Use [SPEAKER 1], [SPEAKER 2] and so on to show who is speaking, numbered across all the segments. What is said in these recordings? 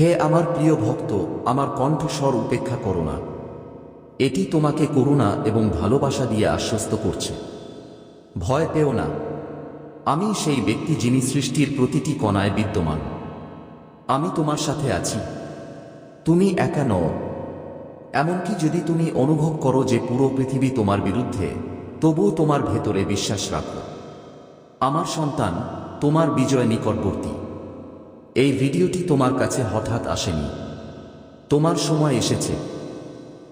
[SPEAKER 1] হে আমার প্রিয় ভক্ত, আমার কণ্ঠস্বর উপেক্ষা করো না। এটি তোমাকে করুণা এবং ভালোবাসা দিয়ে আশ্বস্ত করছে। ভয় পেও না। আমি সেই ব্যক্তি যিনি সৃষ্টির প্রতিটি কণায় বিদ্যমান। আমি তোমার সাথে আছি। তুমি একা নও। এমনকি যদি তুমি অনুভব করো যে পুরো পৃথিবী তোমার বিরুদ্ধে, তবুও তোমার ভেতরে বিশ্বাস রাখো। আমার সন্তান, তোমার বিজয় নিকটবর্তী। এই ভিডিওটি তোমার কাছে হঠাৎ আসেনি। তোমার সময় এসেছে।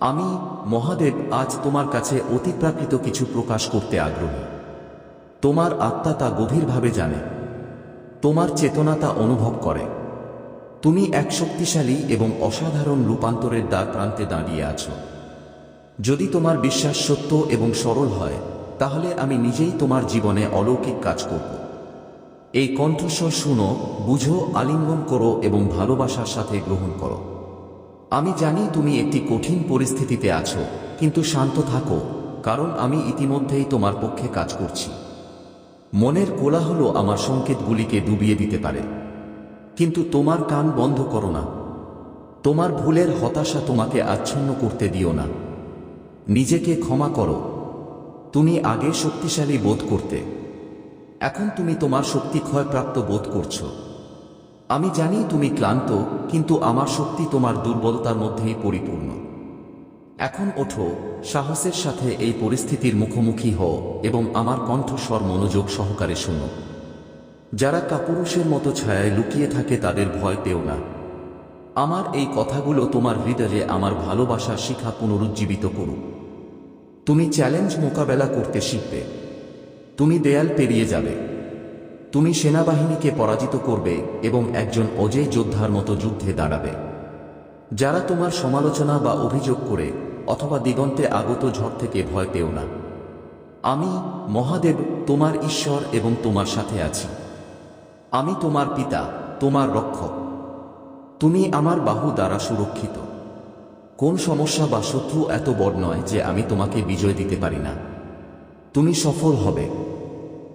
[SPEAKER 1] আমি, মহাদেব, আজ তোমার কাছে অতিপ্রাকৃত কিছু প্রকাশ করতে আগ্রহী। তোমার আত্মা তা গভীরভাবে জানে। তোমার চেতনা তা অনুভব করে। তুমি এক শক্তিশালী এবং অসাধারণ রূপান্তরের দ্বার প্রান্তে দাঁড়িয়ে আছো। যদি তোমার বিশ্বাস সত্য এবং সরল হয়, তাহলে আমি নিজেই তোমার জীবনে অলৌকিক কাজ করব। এই কণ্ঠস্বর শুনো, বুঝো, আলিঙ্গন করো এবং ভালোবাসার সাথে গ্রহণ করো। আমি জানি তুমি একটি কঠিন পরিস্থিতিতে আছো, কিন্তু শান্ত থাকো, কারণ আমি ইতিমধ্যেই তোমার পক্ষে কাজ করছি। মনের কোলাহল আমার সংকেতগুলিকে ডুবিয়ে দিতে পারে। কিন্তু তোমার কান বন্ধ করো না। তোমার ভুলের হতাশা তোমাকে আচ্ছন্ন করতে দিও না। নিজেকে ক্ষমা করো। তুমি আগে শক্তিশালী বোধ করতে। এখন তুমি তোমার শক্তি ক্ষয়প্রাপ্ত বোধ করছ। আমি জানি তুমি ক্লান্ত, কিন্তু আমার শক্তি তোমার দুর্বলতার মধ্যেই পরিপূর্ণ। এখন ওঠো, সাহসের সাথে এই পরিস্থিতির মুখোমুখি হও এবং আমার কণ্ঠস্বর মনোযোগ সহকারে শোনো। যারা কাপুরুষের মতো ছায়ায় লুকিয়ে থাকে তাদের ভয় পেও না। আমার এই কথাগুলো তোমার হৃদয়ে আমার ভালোবাসা শিখা পুনরুজ্জীবিত করুক। তুমি চ্যালেঞ্জ মোকাবেলা করতে শিখবে। তুমি দেয়াল পেরিয়ে যাবে। তুমি সেনাবাহিনীকে পরাজিত করবে এবং একজন অজেয় যোদ্ধার মতো যুদ্ধে দাঁড়াবে। যারা তোমার সমালোচনা বা অভিযোগ করে অথবা দিগন্তে আগত ঝড় থেকে ভয় পেও না। আমি, মহাদেব, তোমার ঈশ্বর এবং তোমার সাথে আছি। আমি তোমার পিতা, তোমার রক্ষক। তুমি আমার বাহু দ্বারা সুরক্ষিত। কোন সমস্যা বা শত্রু এত বড় নয় যে আমি তোমাকে বিজয় দিতে পারি না। তুমি সফল হবে।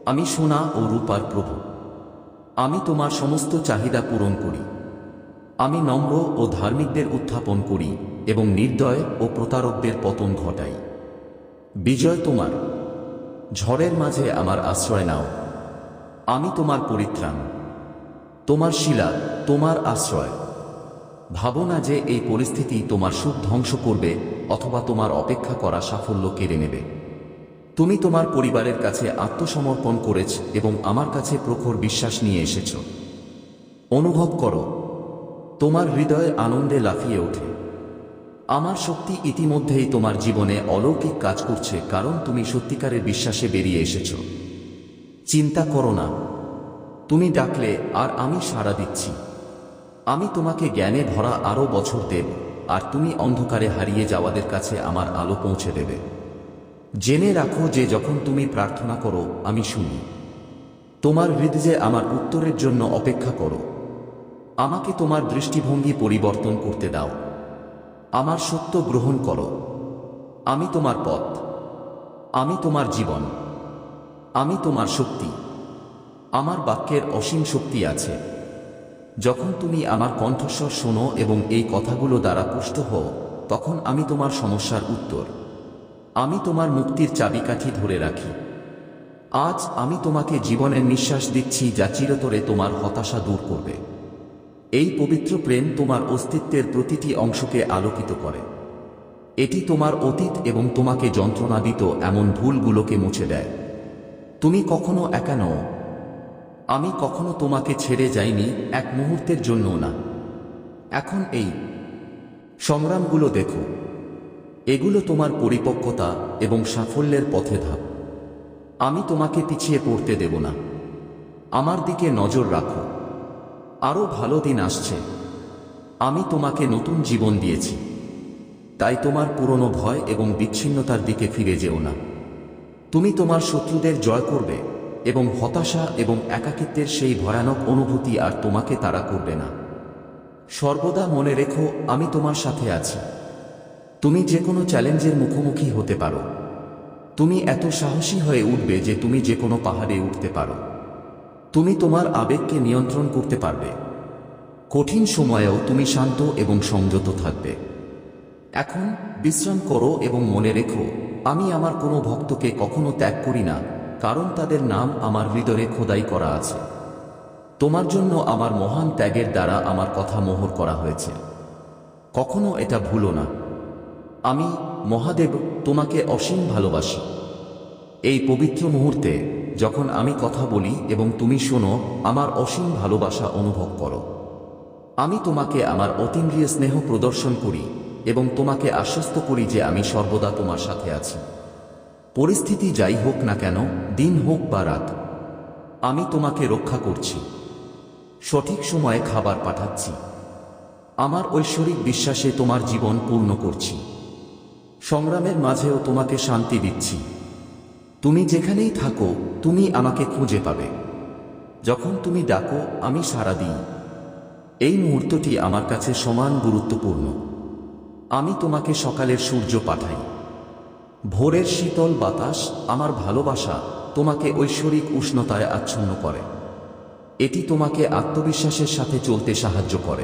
[SPEAKER 1] আমি সোনা ও রূপার প্রভু। আমি তোমার সমস্ত চাহিদা পূরণ করি। আমি নম্র ও ধার্মিকদের উত্থাপন করি এবং নির্দয় ও প্রতারকদের পতন ঘটাই। বিজয় তোমার। ঝড়ের মাঝে আমার আশ্রয় নাও। আমি তোমার পরিত্রাণ। তোমার শিলা, তোমার আশ্রয়। ভাবো না যে এই পরিস্থিতি তোমার সুখ ধ্বংস করবে অথবা তোমার অপেক্ষা করা সাফল্য কেড়ে নেবে। তুমি তোমার পরিবারের কাছে আত্মসমর্পণ করেছ এবং আমার কাছে প্রখর বিশ্বাস নিয়ে এসেছ। অনুভব করো, তোমার হৃদয় আনন্দে লাফিয়ে ওঠে। আমার শক্তি ইতিমধ্যেই তোমার জীবনে অলৌকিক কাজ করছে, কারণ তুমি সত্যিকারের বিশ্বাসে বেরিয়ে এসেছ। চিন্তা করো না, তুমি ডাকলে, আর আমি সাড়া দিচ্ছি। আমি তোমাকে জ্ঞানে ভরা আরও বছর দেব, আর তুমি অন্ধকারে হারিয়ে যাওয়াদের কাছে আমার আলো পৌঁছে দেবে। জেনে রাখো যে যখন তুমি প্রার্থনা করো, আমি শুনি। তোমার হৃদয়ে আমার উত্তরের জন্য অপেক্ষা করো। আমাকে তোমার দৃষ্টিভঙ্গি পরিবর্তন করতে দাও। আমার সত্য গ্রহণ করো। আমি তোমার পথ। আমি তোমার জীবন। আমি তোমার শক্তি। আমার বাক্যের অসীম শক্তি আছে। যখন তুমি আমার কণ্ঠস্বর শোনো এবং এই কথাগুলো দ্বারা পুষ্ট হও, তখন আমি তোমার সমস্যার উত্তর। আমি তোমার মুক্তির চাবিকাঠি ধরে রাখি। আজ আমি তোমাকে জীবনের নিঃশ্বাস দিচ্ছি যা চিরতরে তোমার হতাশা দূর করবে। এই পবিত্র প্রেম তোমার অস্তিত্বের প্রতিটি অংশকে আলোকিত করে। এটি তোমার অতীত এবং তোমাকে যন্ত্রণা দিত এমন ভুলগুলোকে মুছে দেয়। তুমি কখনো একা নও। আমি কখনো তোমাকে ছেড়ে যাইনি এক মুহূর্তের জন্যও না। এখন এই সংগ্রামগুলো দেখো। এগুলো তোমার পরিপক্কতা এবং সাফল্যের পথে ধাপ। আমি তোমাকে পিছিয়ে পড়তে দেব না। আমার দিকে নজর রাখো। আরও ভালো দিন আসছে। আমি তোমাকে নতুন জীবন দিয়েছি। তাই তোমার পুরনো ভয় এবং বিচ্ছিন্নতার দিকে ফিরে যেও না। তুমি তোমার শত্রুদের জয় করবে এবং হতাশা এবং একাকিত্বের সেই ভয়ানক অনুভূতি আর তোমাকে তারা করবে না। সর্বদা মনে রেখো, আমি তোমার সাথে আছি। তুমি যে কোনো চ্যালেঞ্জের মুখোমুখি হতে পারো। তুমি এত সাহসী হয়ে উঠবে যে তুমি যে কোনো পাহাড়ে উঠতে পারো। তুমি তোমার আবেগকে নিয়ন্ত্রণ করতে পারবে। কঠিন সময়েও তুমি শান্ত এবং সংযত থাকবে। এখন বিশ্রাম করো এবং মনে রেখো, আমি আমার কোনো ভক্তকে কখনো ত্যাগ করি না, কারণ তাদের নাম আমার হৃদয়ে খোদাই করা আছে। তোমার জন্য আমার মহান ত্যাগের দ্বারা আমার কথা মোহর করা হয়েছে। কখনো এটা ভুলো না। আমি মহাদেব তোমাকে অসীম ভালোবাসি। এই পবিত্র মুহূর্তে যখন আমি কথা বলি এবং তুমি শোনো, আমার অসীম ভালোবাসা অনুভব করো। আমি তোমাকে আমার অতীন্দ্রিয় স্নেহ প্রদর্শন করি এবং তোমাকে আশ্বস্ত করি যে আমি সর্বদা তোমার সাথে আছি। পরিস্থিতি যাই হোক না কেন, দিন হোক বা রাত, আমি তোমাকে রক্ষা করছি। সঠিক সময়ে খাবার পাঠাচ্ছি। আমার ঐশ্বরিক বিশ্বাসে তোমার জীবন পূর্ণ করছি। সংগ্রামের মাঝেও তোমাকে শান্তি দিচ্ছি। তুমি যেখানেই থাকো, তুমি আমাকে খুঁজে পাবে। যখন তুমি ডাকো, আমি সাড়া দিই। এই মুহূর্তটি আমার কাছে সমান গুরুত্বপূর্ণ। আমি তোমাকে সকালের সূর্য পাঠাই। ভোরের শীতল বাতাস আমার ভালোবাসা তোমাকে ঐশ্বরিক উষ্ণতায় আচ্ছন্ন করে। এটি তোমাকে আত্মবিশ্বাসের সাথে চলতে সাহায্য করে।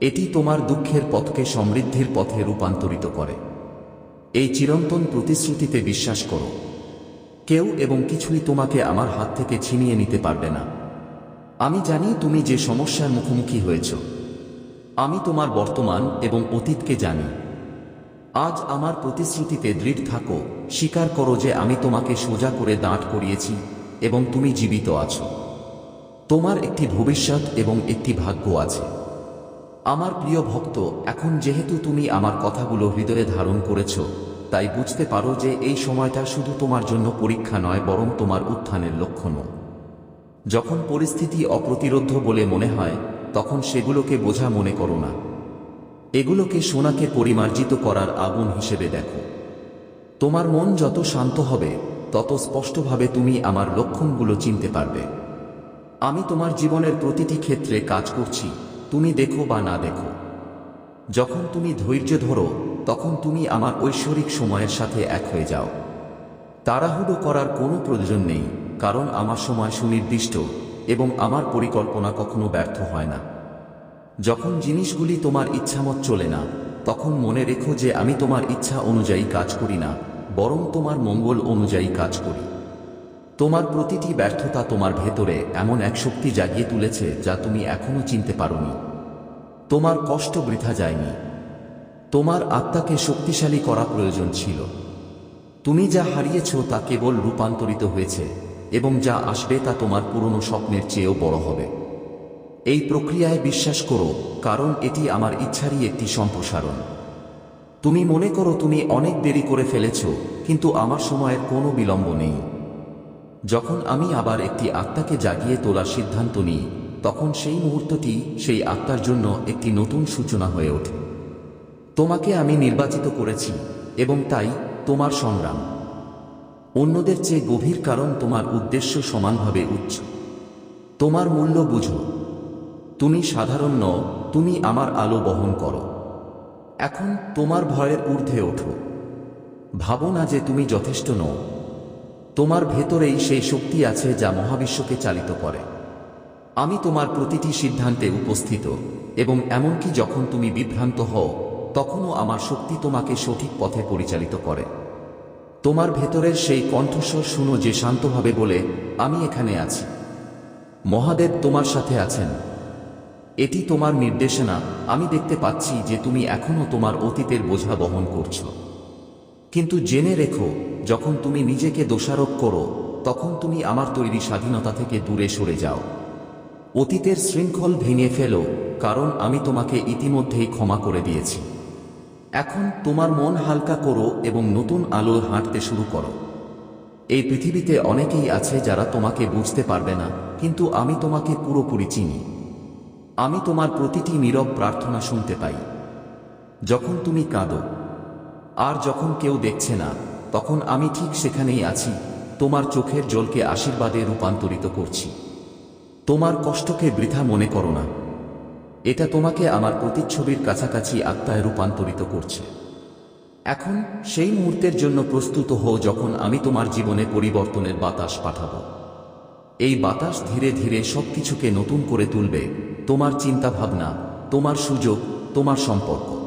[SPEAKER 1] এটি তোমার দুঃখের পথকে সমৃদ্ধির পথে রূপান্তরিত করে। এই চিরন্তন প্রতিশ্রুতিতে বিশ্বাস করো। কেউ এবং কিছুই তোমাকে আমার হাত থেকে ছিনিয়ে নিতে পারবে না। আমি জানি তুমি যে সমস্যার মুখোমুখি হয়েছ। আমি তোমার বর্তমান এবং অতীতকে জানি। আজ আমার প্রতিশ্রুতিতে দৃঢ় থাকো, স্বীকার করো যে আমি তোমাকে সোজা করে দাঁড় করিয়েছি এবং তুমি জীবিত আছো। তোমার একটি ভবিষ্যৎ এবং একটি ভাগ্য আছে। আমার প্রিয় ভক্ত, এখন যেহেতু তুমি আমার কথাগুলো হৃদয়ে ধারণ করেছ, তাই বুঝতে পারো যে এই সময়টা শুধু তোমার জন্য পরীক্ষা নয়, বরং তোমার উত্থানের লক্ষণও। যখন পরিস্থিতি অপ্রতিরোধ্য বলে মনে হয়, তখন সেগুলোকে বোঝা মনে করো না। এগুলোকে সোনাকে পরিমার্জিত করার আগুন হিসেবে দেখো। তোমার মন যত শান্ত হবে, তত স্পষ্টভাবে তুমি আমার লক্ষণগুলো চিনতে পারবে। আমি তোমার জীবনের প্রতিটি ক্ষেত্রে কাজ করছি তুমি দেখো বা না দেখো। যখন তুমি ধৈর্য ধরো, তখন তুমি আমার ঐশ্বরিক সময়ের সাথে এক হয়ে যাও। তাড়াহুড়ো করার কোনো প্রয়োজন নেই, কারণ আমার সময় সুনির্দিষ্ট এবং আমার পরিকল্পনা কখনো ব্যর্থ হয় না। যখন জিনিসগুলি তোমার ইচ্ছামত চলে না, তখন মনে রেখো যে আমি তোমার ইচ্ছা অনুযায়ী কাজ করি না, বরং তোমার মঙ্গল অনুযায়ী কাজ করি। তোমার প্রতিটি ব্যর্থতা তোমার ভেতরে এমন এক শক্তি জাগিয়ে তুলেছে যা তুমি এখনও চিনতে পারোনি। তোমার কষ্ট বৃথা যায়নি। তোমার আত্মাকে শক্তিশালী করা প্রয়োজন ছিল। তুমি যা হারিয়েছ তা কেবল রূপান্তরিত হয়েছে এবং যা আসবে তা তোমার পুরনো স্বপ্নের চেয়েও বড় হবে। এই প্রক্রিয়ায় বিশ্বাস করো, কারণ এটি আমার ইচ্ছারই একটি সম্প্রসারণ। তুমি মনে করো তুমি অনেক দেরি করে ফেলেছ, কিন্তু আমার সময়ের কোনো বিলম্ব নেই। যখন আমি আবার একটি আত্মাকে জাগিয়ে তোলার সিদ্ধান্ত নিই, তখন সেই মুহূর্তটি সেই আত্মার জন্য একটি নতুন সূচনা হয়ে ওঠে। তোমাকে আমি নির্বাচিত করেছি এবং তাই তোমার সংগ্রাম। অন্যদের চেয়ে গভীর কারণ তোমার উদ্দেশ্য সমানভাবে উচ্চ। তোমার মূল্য বুঝো। তুমি সাধারণ নও, তুমি আমার আলো বহন করো। এখন তোমার ভয়ের ঊর্ধ্বে ওঠো। ভাবো না যে তুমি যথেষ্ট নও। তোমার ভেতরেই সেই শক্তি আছে যা মহাবিশ্বকে চালিত করে। আমি তোমার প্রতিটি সিদ্ধান্তে উপস্থিত, এবং এমনকি যখন তুমি বিভ্রান্ত হও, তখনও আমার শক্তি তোমাকে সঠিক পথে পরিচালিত করে। তোমার ভেতরের সেই কণ্ঠস্বর শুনো যে শান্তভাবে বলে আমি এখানে আছি। মহাদেব তোমার সাথে আছেন। এটি তোমার নির্দেশনা, আমি দেখতে পাচ্ছি যে তুমি এখনও তোমার অতীতের বোঝা বহন করছ। কিন্তু জেনে রেখো যখন তুমি নিজেকে দোষারোপ করো, তখন তুমি আমার তৈরি স্বাধীনতা থেকে দূরে সরে যাও। অতীতের শৃঙ্খল ভেঙে ফেলো, কারণ আমি তোমাকে ইতিমধ্যেই ক্ষমা করে দিয়েছি। এখন তোমার মন হালকা করো এবং নতুন আলো হাঁটতে শুরু করো। এই পৃথিবীতে অনেকেই আছে যারা তোমাকে বুঝতে পারবে না, কিন্তু আমি তোমাকে পুরোপুরি চিনি। আমি তোমার প্রতিটি নীরব প্রার্থনা শুনতে পাই। যখন তুমি কাঁদো, আর যখন কেউ দেখছে না তখন আমি ঠিক সেখানেই আছি। তোমার চোখের জলকে আশীর্বাদে রূপান্তরিত করছি। তোমার কষ্টকে বৃথা মনে করো না। এটা তোমাকে আমার প্রতিচ্ছবির কাছাকাছি আত্মায় রূপান্তরিত করছে। এখন সেই মুহূর্তের জন্য প্রস্তুত হও যখন আমি তোমার জীবনে পরিবর্তনের বাতাস পাঠাবো। এই বাতাস ধীরে ধীরে সবকিছুকে নতুন করে তুলবে। তোমার চিন্তাভাবনা, তোমার সুযোগ, তোমার সম্পর্ক।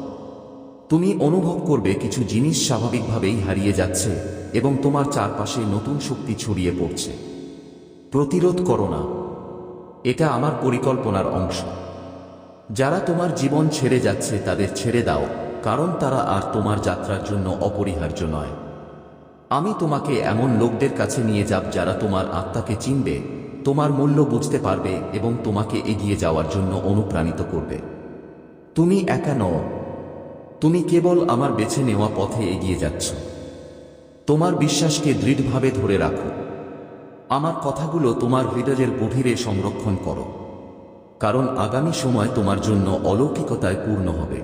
[SPEAKER 1] তুমি অনুভব করবে কিছু জিনিস স্বাভাবিকভাবেই হারিয়ে যাচ্ছে এবং তোমার চারপাশে নতুন শক্তি ছড়িয়ে পড়ছে। প্রতিরোধ করো না। এটা আমার পরিকল্পনার অংশ। যারা তোমার জীবন ছেড়ে যাচ্ছে তাদের ছেড়ে দাও, কারণ তারা আর তোমার যাত্রার জন্য অপরিহার্য নয়। আমি তোমাকে এমন লোকদের কাছে নিয়ে যাব যারা তোমার আত্মাকে চিনবে, তোমার মূল্য বুঝতে পারবে এবং তোমাকে এগিয়ে যাওয়ার জন্য অনুপ্রাণিত করবে। তুমি একা নও তুমি কেবল আমার বেছে নেওয়া পথে এগিয়ে যাচ্ছ। তোমার বিশ্বাসকে দৃঢ়ভাবে ধরে রাখো। আমার কথাগুলো তোমার হৃদয়ের গভীরে সংরক্ষণ করো। কারণ আগামী সময় তোমার জন্য অলৌকিকতায় পূর্ণ হবে।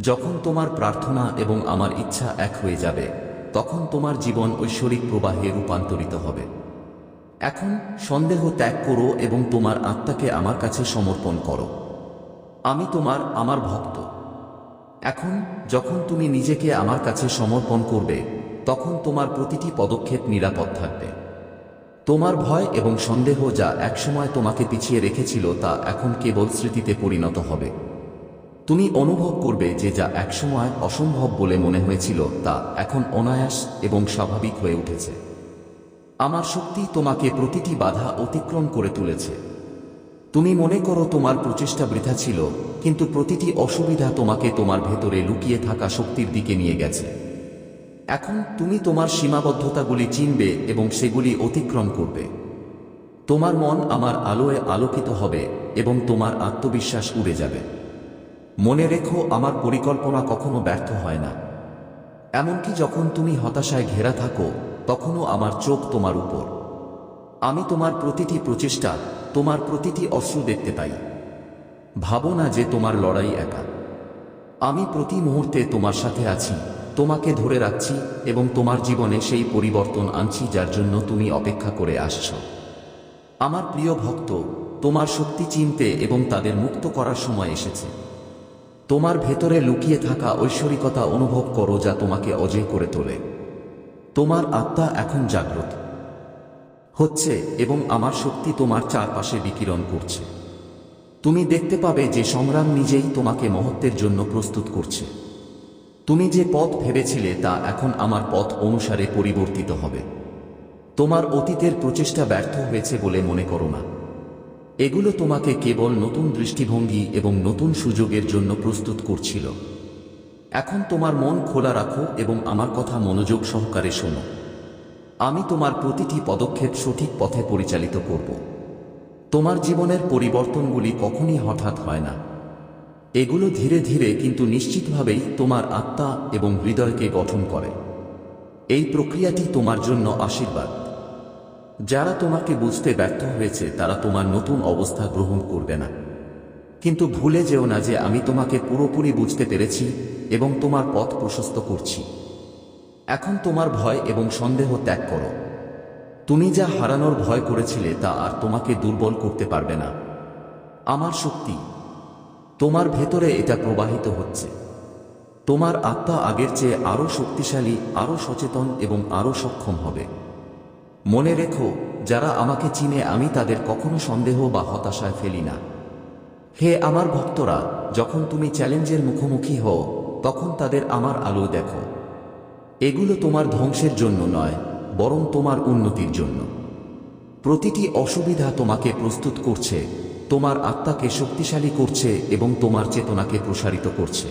[SPEAKER 1] যখন তোমার প্রার্থনা এবং আমার ইচ্ছা এক হয়ে যাবে, তখন তোমার জীবন ঐশ্বরিক প্রবাহে রূপান্তরিত হবে। এখন সন্দেহ ত্যাগ করো এবং তোমার আত্মাকে আমার কাছে সমর্পণ করো। আমি তোমার, আমার ভক্ত। এখন, যখন তুমি নিজেকে আমার কাছে সমর্পণ করবে, তখন তোমার প্রতিটি পদক্ষেপ নিরাপদ থাকবে। তোমার ভয় এবং সন্দেহ যা একসময় তোমাকে পিছিয়ে রেখেছিল তা এখন কেবল স্মৃতিতে পরিণত হবে। তুমি অনুভব করবে যে যা একসময় অসম্ভব বলে মনে হয়েছিল তা এখন অনায়াস এবং স্বাভাবিক হয়ে উঠেছে। আমার শক্তি তোমাকে প্রতিটি বাধা অতিক্রম করে তুলেছে। তুমি মনে করো তোমার প্রচেষ্টা বৃথা ছিল কিন্তু প্রতিটি অসুবিধা তোমাকে তোমার ভেতরে লুকিয়ে থাকা শক্তির দিকে নিয়ে গেছে। এখন তুমি তোমার সীমাবদ্ধতাগুলি চিনবে এবং সেগুলি অতিক্রম করবে। তোমার মন আমার আলোয় আলোকিত হবে এবং তোমার আত্মবিশ্বাস উড়ে যাবে। মনে রেখো, আমার পরিকল্পনা কখনো ব্যর্থ হয় না। এমনকি যখন তুমি হতাশায় ঘেরা থাকো, তখনও আমার চোখ তোমার উপর। আমি তোমার প্রতিটি প্রচেষ্টা, তোমার প্রতিটি অশ্রু দেখতে পাই। ভাবো না যে তোমার লড়াই একা। আমি প্রতি মুহূর্তে তোমার সাথে আছি, তোমাকে ধরে রাখছি এবং তোমার জীবনে সেই পরিবর্তন আনছি যার জন্য তুমি অপেক্ষা করে আসছ। আমার প্রিয় ভক্ত, তোমার শক্তি চিনতে এবং তাদের মুক্ত করার সময় এসেছে। তোমার ভেতরে লুকিয়ে থাকা ঐশ্বরিকতা অনুভব করো যা তোমাকে অজয় করে তোলে। তোমার আত্মা এখন জাগ্রত। হচ্ছে এবং আমার শক্তি তোমার চারপাশে বিকিরণ করছে। তুমি দেখতে পাবে যে সংগ্রাম নিজেই তোমাকে মহত্বের জন্য প্রস্তুত করছে। তুমি যে পথ ভেবেছিলে তা এখন আমার পথ অনুসারে পরিবর্তিত হবে। তোমার অতীতের প্রচেষ্টা ব্যর্থ হয়েছে বলে মনে করো না। এগুলো তোমাকে কেবল নতুন দৃষ্টিভঙ্গি এবং নতুন সুযোগের জন্য প্রস্তুত করছিল। এখন তোমার মন খোলা রাখো এবং আমার কথা মনোযোগ সহকারে শোনো। আমি তোমার প্রতিটি পদক্ষেপ সঠিক পথে পরিচালিত করব। তোমার জীবনের পরিবর্তনগুলি কখনই হঠাৎ হয় না। এগুলো ধীরে ধীরে কিন্তু নিশ্চিতভাবেই তোমার আত্মা এবং হৃদয়কে গঠন করে। এই প্রক্রিয়াটি তোমার জন্য আশীর্বাদ। যারা তোমাকে বুঝতে ব্যর্থ হয়েছে, তারা তোমার নতুন অবস্থা গ্রহণ করবে না। কিন্তু ভুলে যেও না যে আমি তোমাকে পুরোপুরি বুঝতে পেরেছি এবং তোমার পথ প্রশস্ত করছি। এখন তোমার ভয় এবং সন্দেহ ত্যাগ করো। তুমি যা হারানোর ভয় করেছিলে তা আর তোমাকে দুর্বল করতে পারবে না। আমার শক্তি, তোমার ভেতরে এটা প্রবাহিত হচ্ছে। তোমার আত্মা আগের চেয়ে আরও শক্তিশালী আরও সচেতন এবং আরও সক্ষম হবে। মনে রেখো, যারা আমাকে চিনে আমি তাদের কখনো সন্দেহ বা হতাশায় ফেলি না। হে আমার ভক্তরা, যখন তুমি চ্যালেঞ্জের মুখোমুখি হও, তখন তাদের আমার আলো দেখো। এগুলো তোমার ধ্বংসের জন্য নয়। বরং তোমার উন্নতির জন্য। প্রতিটি অসুবিধা তোমাকে প্রস্তুত করছে, তোমার আত্মাকে শক্তিশালী করছে এবং তোমার চেতনাকে প্রসারিত করছে।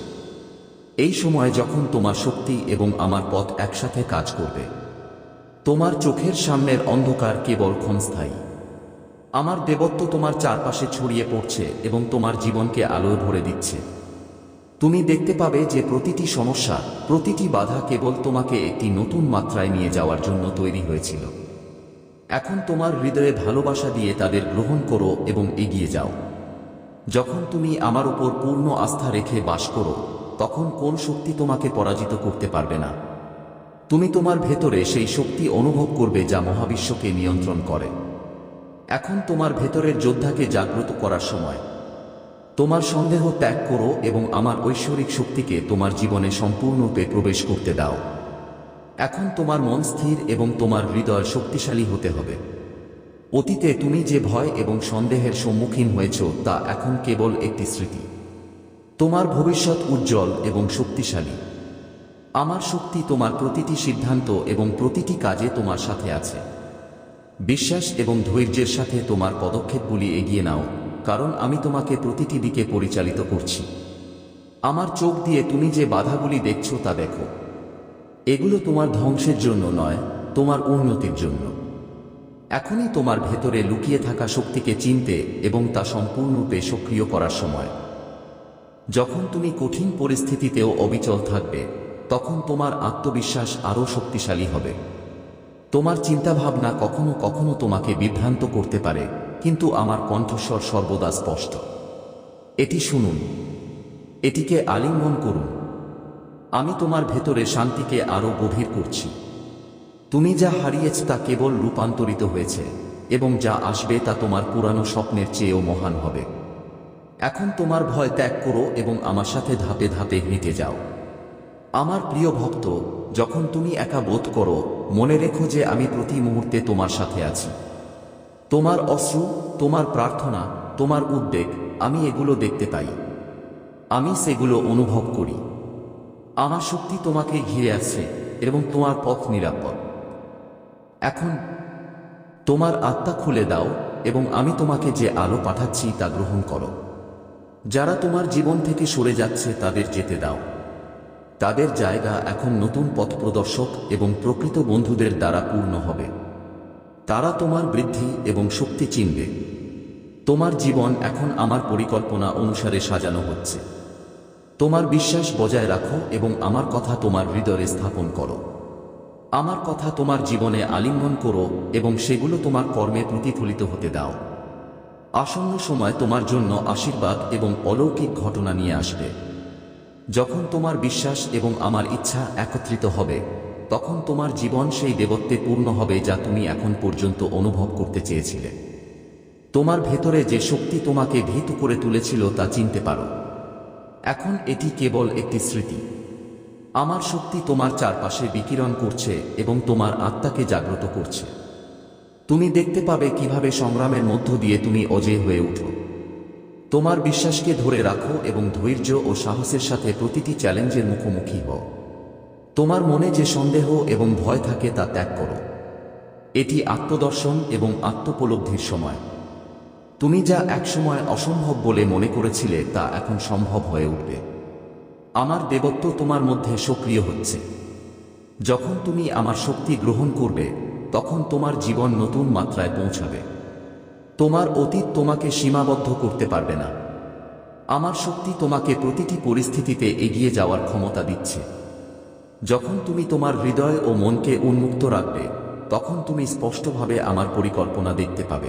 [SPEAKER 1] এই সময় যখন তোমার শক্তি এবং আমার পথ একসাথে কাজ করবে, তোমার চোখের সামনের অন্ধকার কেবল ক্ষণস্থায়ী। আমার দেবত্ব তোমার চারপাশে ছড়িয়ে পড়ছে এবং তোমার জীবনকে আলোয় ভরে দিচ্ছে। তুমি দেখতে পাবে যে প্রতিটি সমস্যা, প্রতিটি বাধা কেবল তোমাকে একটি নতুন মাত্রায় নিয়ে যাওয়ার জন্য তৈরি হয়েছিল। এখন তোমার হৃদয়ে ভালোবাসা দিয়ে তাদের গ্রহণ করো এবং এগিয়ে যাও। যখন তুমি আমার উপর পূর্ণ আস্থা রেখে বাস করো, তখন কোন শক্তি তোমাকে পরাজিত করতে পারবে না। তুমি তোমার ভেতরে সেই শক্তি অনুভব করবে যা মহাবিশ্বকে নিয়ন্ত্রণ করে। এখন তোমার ভেতরের যোদ্ধাকে জাগ্রত করার সময়। তোমার সন্দেহ ত্যাগ করো এবং আমার ঐশ্বরিক শক্তিকে তোমার জীবনে সম্পূর্ণরূপে প্রবেশ করতে দাও। এখন তোমার মন স্থির এবং তোমার হৃদয় শক্তিশালী হতে হবে। অতীতে তুমি যে ভয় এবং সন্দেহের সম্মুখীন হয়েছ, তা এখন কেবল একটি স্মৃতি। তোমার ভবিষ্যৎ উজ্জ্বল এবং শক্তিশালী। আমার শক্তি তোমার প্রতিটি সিদ্ধান্ত এবং প্রতিটি কাজে তোমার সাথে আছে। বিশ্বাস এবং ধৈর্যের সাথে তোমার পদক্ষেপগুলি এগিয়ে নাও। কারণ আমি তোমাকে প্রতিটি দিকে পরিচালিত করছি। আমার চোখ দিয়ে তুমি যে বাধাগুলি দেখছ তা দেখো। এগুলো তোমার ধ্বংসের জন্য নয়, তোমার উন্নতির জন্য। এখনই তোমার ভেতরে লুকিয়ে থাকা শক্তিকে চিনতে এবং তা সম্পূর্ণরূপে সক্রিয় করার সময়। যখন তুমি কঠিন পরিস্থিতিতেও অবিচল থাকবে, তখন তোমার আত্মবিশ্বাস আরও শক্তিশালী হবে। তোমার চিন্তাভাবনা কখনো কখনো তোমাকে বিভ্রান্ত করতে পারে। কিন্তু আমার কণ্ঠস্বর সর্বদা স্পষ্ট। এটি শুনুন। এটিকে আলিঙ্গন করুন। আমি তোমার ভেতরে শান্তিকে আরও গভীর করছি। তুমি যা হারিয়েছ তা কেবল রূপান্তরিত হয়েছে, এবং যা আসবে তা তোমার পুরানো স্বপ্নের চেয়েও মহান হবে। এখন তোমার ভয় ত্যাগ করো এবং আমার সাথে ধাপে ধাপে হেঁটে যাও। আমার প্রিয় ভক্ত, যখন তুমি একা বোধ করো, মনে রেখো যে আমি প্রতি মুহূর্তে তোমার সাথে আছি। তোমার অশ্রু, তোমার প্রার্থনা, তোমার উদ্বেগ, আমি এগুলো দেখতে পাই। আমি সেগুলো অনুভব করি। আমার শক্তি তোমাকে ঘিরে আছে এবং তোমার পথ নিরাপদ। এখন তোমার আত্মা খুলে দাও এবং আমি তোমাকে যে আলো পাঠাচ্ছি তা গ্রহণ করো। যারা তোমার জীবন থেকে সরে যাচ্ছে তাদের যেতে দাও। তাদের জায়গা এখন নতুন পথ প্রদর্শক এবং প্রকৃত বন্ধুদের দ্বারা পূর্ণ হবে। তারা তোমার বৃদ্ধি এবং শক্তি চিনবে। তোমার জীবন এখন আমার পরিকল্পনা অনুসারে সাজানো হচ্ছে। তোমার বিশ্বাস বজায় রাখো এবং আমার কথা তোমার হৃদয়ে স্থাপন করো। আমার কথা তোমার জীবনে আলিঙ্গন করো এবং সেগুলো তোমার কর্মে প্রতিফলিত হতে দাও। আসন্ন সময় তোমার জন্য আশীর্বাদ এবং অলৌকিক ঘটনা নিয়ে আসবে। যখন তোমার বিশ্বাস এবং আমার ইচ্ছা একত্রিত হবে তখন তোমার জীবন সেই দেবত্বে পূর্ণ হবে যা তুমি এখন পর্যন্ত অনুভব করতে চেয়েছিলে। তোমার ভেতরে যে শক্তি তোমাকে ভীতু করে তুলেছিল তা চিনতে পারো। এখন এটি কেবল একটি স্মৃতি। আমার শক্তি তোমার চারপাশে বিকিরণ করছে এবং তোমার আত্মাকে জাগ্রত করছে। তুমি দেখতে পাবে কীভাবে সংগ্রামের মধ্য দিয়ে তুমি অজেয় হয়ে উঠো। তোমার বিশ্বাসকে ধরে রাখো এবং ধৈর্য ও সাহসের সাথে প্রতিটি চ্যালেঞ্জের মুখোমুখি হও। তোমার মনে যে সন্দেহ এবং ভয় থাকে তা ত্যাগ করো। এটি আত্মদর্শন এবং আত্মোপলব্ধির সময়। তুমি যা একসময় অসম্ভব বলে মনে করেছিলে তা এখন সম্ভব হয়ে উঠবে। আমার দেবত্ব তোমার মধ্যে সক্রিয় হচ্ছে। যখন তুমি আমার শক্তি গ্রহণ করবে, তখন তোমার জীবন নতুন মাত্রায় পৌঁছাবে। তোমার অতীত তোমাকে সীমাবদ্ধ করতে পারবে না। আমার শক্তি তোমাকে প্রতিটি পরিস্থিতিতে এগিয়ে যাওয়ার ক্ষমতা দিচ্ছে। যখন তুমি তোমার হৃদয় ও মনকে উন্মুক্ত রাখবে, তখন তুমি স্পষ্টভাবে আমার পরিকল্পনা দেখতে পাবে।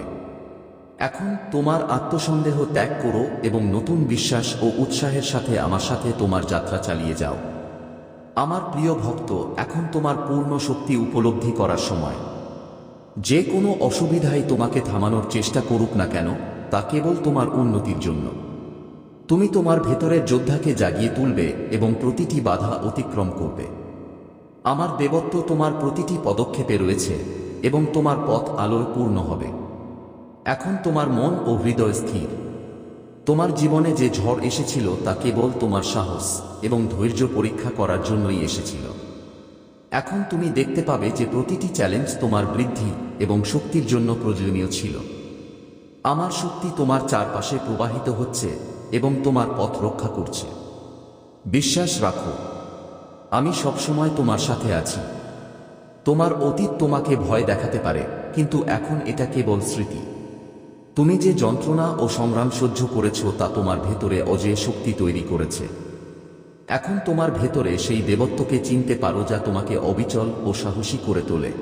[SPEAKER 1] এখন তোমার আত্মসন্দেহ ত্যাগ করো এবং নতুন বিশ্বাস ও উৎসাহের সাথে আমার সাথে তোমার যাত্রা চালিয়ে যাও। আমার প্রিয় ভক্ত, এখন তোমার পূর্ণ শক্তি উপলব্ধি করার সময়। যে কোনো অসুবিধাই তোমাকে থামানোর চেষ্টা করুক না কেন, তা কেবল তোমার উন্নতির জন্য। তুমি তোমার ভেতরের যোদ্ধাকে জাগিয়ে তুলবে এবং প্রতিটি বাধা অতিক্রম করবে। আমার দেবত্ব তোমার প্রতিটি পদক্ষেপে রয়েছে এবং তোমার পথ আলোয় পূর্ণ হবে। এখন তোমার মন ও হৃদয় স্থির। তোমার জীবনে যে ঝড় এসেছিল তা কেবল তোমার সাহস এবং ধৈর্য পরীক্ষা করার জন্যই এসেছিল। এখন তুমি দেখতে পাবে যে প্রতিটি চ্যালেঞ্জ তোমার বৃদ্ধি এবং শক্তির জন্য প্রয়োজনীয় ছিল। আমার শক্তি তোমার চারপাশে প্রবাহিত হচ্ছে এবং তোমার পথ রক্ষা করছে। বিশ্বাস রাখো আমি সবসময় তোমার সাথে আছি। তোমার অতীত তোমাকে ভয় দেখাতে পারে, কিন্তু এখন এটা কেবল স্মৃতি। তুমি যে যন্ত্রণা ও সংগ্রাম সহ্য করেছ তা তোমার ভেতরে অজেয় শক্তি তৈরি করেছে। এখন তোমার ভেতরে সেই দেবত্বকে চিনতে পারো যা তোমাকে অবিচল ও সাহসী করে তোলে।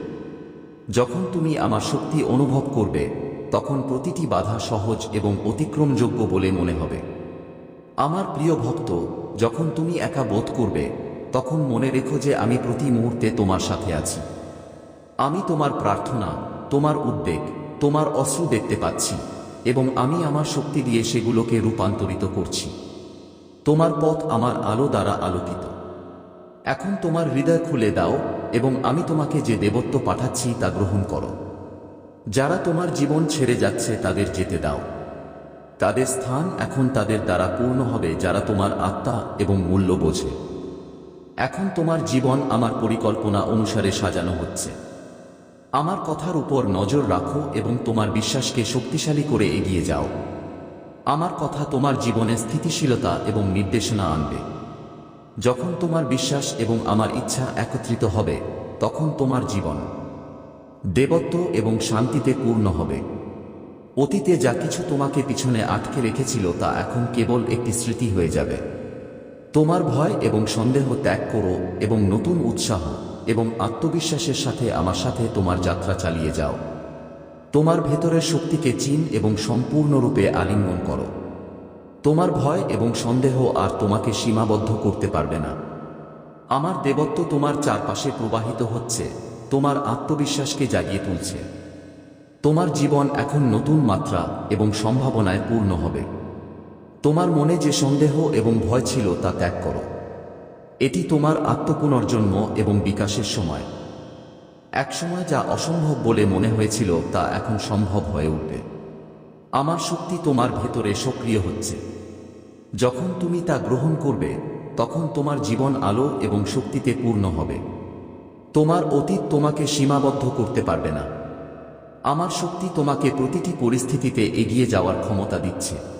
[SPEAKER 1] যখন তুমি আমার শক্তি অনুভব করবে, তখন প্রতিটি বাধা সহজ এবং অতিক্রমযোগ্য বলে মনে হবে। আমার প্রিয় ভক্ত, যখন তুমি একা বোধ করবে তখন মনে রেখো যে আমি প্রতি মুহূর্তে তোমার সাথে আছি। আমি তোমার প্রার্থনা, তোমার উদ্বেগ, তোমার অশ্রু দেখতে পাচ্ছি এবং আমি আমার শক্তি দিয়ে সেগুলোকে রূপান্তরিত করছি। তোমার পথ আমার আলো দ্বারা আলোকিত। এখন তোমার হৃদয় খুলে দাও এবং আমি তোমাকে যে দেবত্ব পাঠাচ্ছি তা গ্রহণ করো। যারা তোমার জীবন ছেড়ে যাচ্ছে তাদের যেতে দাও। তাদের স্থান এখন তাদের দ্বারা পূর্ণ হবে যারা তোমার আত্মা এবং মূল্য বোঝে। এখন তোমার জীবন আমার পরিকল্পনা অনুসারে সাজানো হচ্ছে। আমার কথার উপর নজর রাখো এবং তোমার বিশ্বাসকে শক্তিশালী করে এগিয়ে যাও। আমার কথা তোমার জীবনে স্থিতিশীলতা এবং নির্দেশনা আনবে। যখন তোমার বিশ্বাস এবং আমার ইচ্ছা একত্রিত হবে, তখন তোমার জীবন দেবত্ব এবং শান্তিতে পূর্ণ হবে। অতীতে যা কিছু তোমাকে পিছনে আটকে রেখেছিল তা এখন কেবল একটি স্মৃতি হয়ে যাবে। তোমার ভয় এবং সন্দেহ ত্যাগ করো এবং নতুন উৎসাহ এবং আত্মবিশ্বাসের সাথে আমার সাথে তোমার যাত্রা চালিয়ে যাও। তোমার ভেতরের শক্তিকে চিন এবং সম্পূর্ণরূপে আলিঙ্গন করো। তোমার ভয় এবং সন্দেহ আর তোমাকে সীমাবদ্ধ করতে পারবে না। আমার দেবত্ব তোমার চারপাশে প্রবাহিত হচ্ছে, তোমার আত্মবিশ্বাসকে জাগিয়ে তুলছে। তোমার জীবন এখন নতুন মাত্রা এবং সম্ভাবনায় পূর্ণ হবে। তোমার মনে যে সন্দেহ এবং ভয় ছিল তা ত্যাগ করো। এটি তোমার আত্মপুনর্জন্ম এবং বিকাশের সময়। একসময় যা অসম্ভব বলে মনে হয়েছিল তা এখন সম্ভব হয়ে উঠবে। আমার শক্তি তোমার ভেতরে সক্রিয় হচ্ছে। যখন তুমি তা গ্রহণ করবে, তখন তোমার জীবন আলো এবং শক্তিতে পূর্ণ হবে। তোমার অতীত তোমাকে সীমাবদ্ধ করতে পারবে না। আমার শক্তি তোমাকে প্রতিটি পরিস্থিতিতে এগিয়ে যাওয়ার ক্ষমতা দিচ্ছে।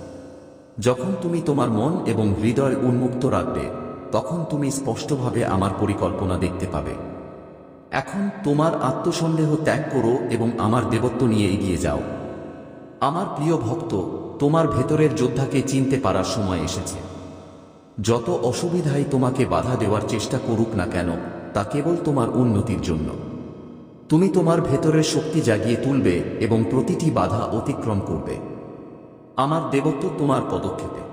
[SPEAKER 1] যখন তুমি তোমার মন এবং হৃদয় উন্মুক্ত রাখবে, তখন তুমি স্পষ্টভাবে আমার পরিকল্পনা দেখতে পাবে। এখন তোমার আত্মসন্দেহ ত্যাগ করো এবং আমার দেবত্ব নিয়ে এগিয়ে যাও। আমার প্রিয় ভক্ত, তোমার ভেতরের যোদ্ধাকে চিনতে পারার সময় এসেছে। যত অসুবিধাই তোমাকে বাধা দেওয়ার চেষ্টা করুক না কেন, তা কেবল তোমার উন্নতির জন্য। তুমি তোমার ভেতরের শক্তি জাগিয়ে তুলবে এবং প্রতিটি বাধা অতিক্রম করবে। আমার দেবত্ব তোমার পদক্ষেপে।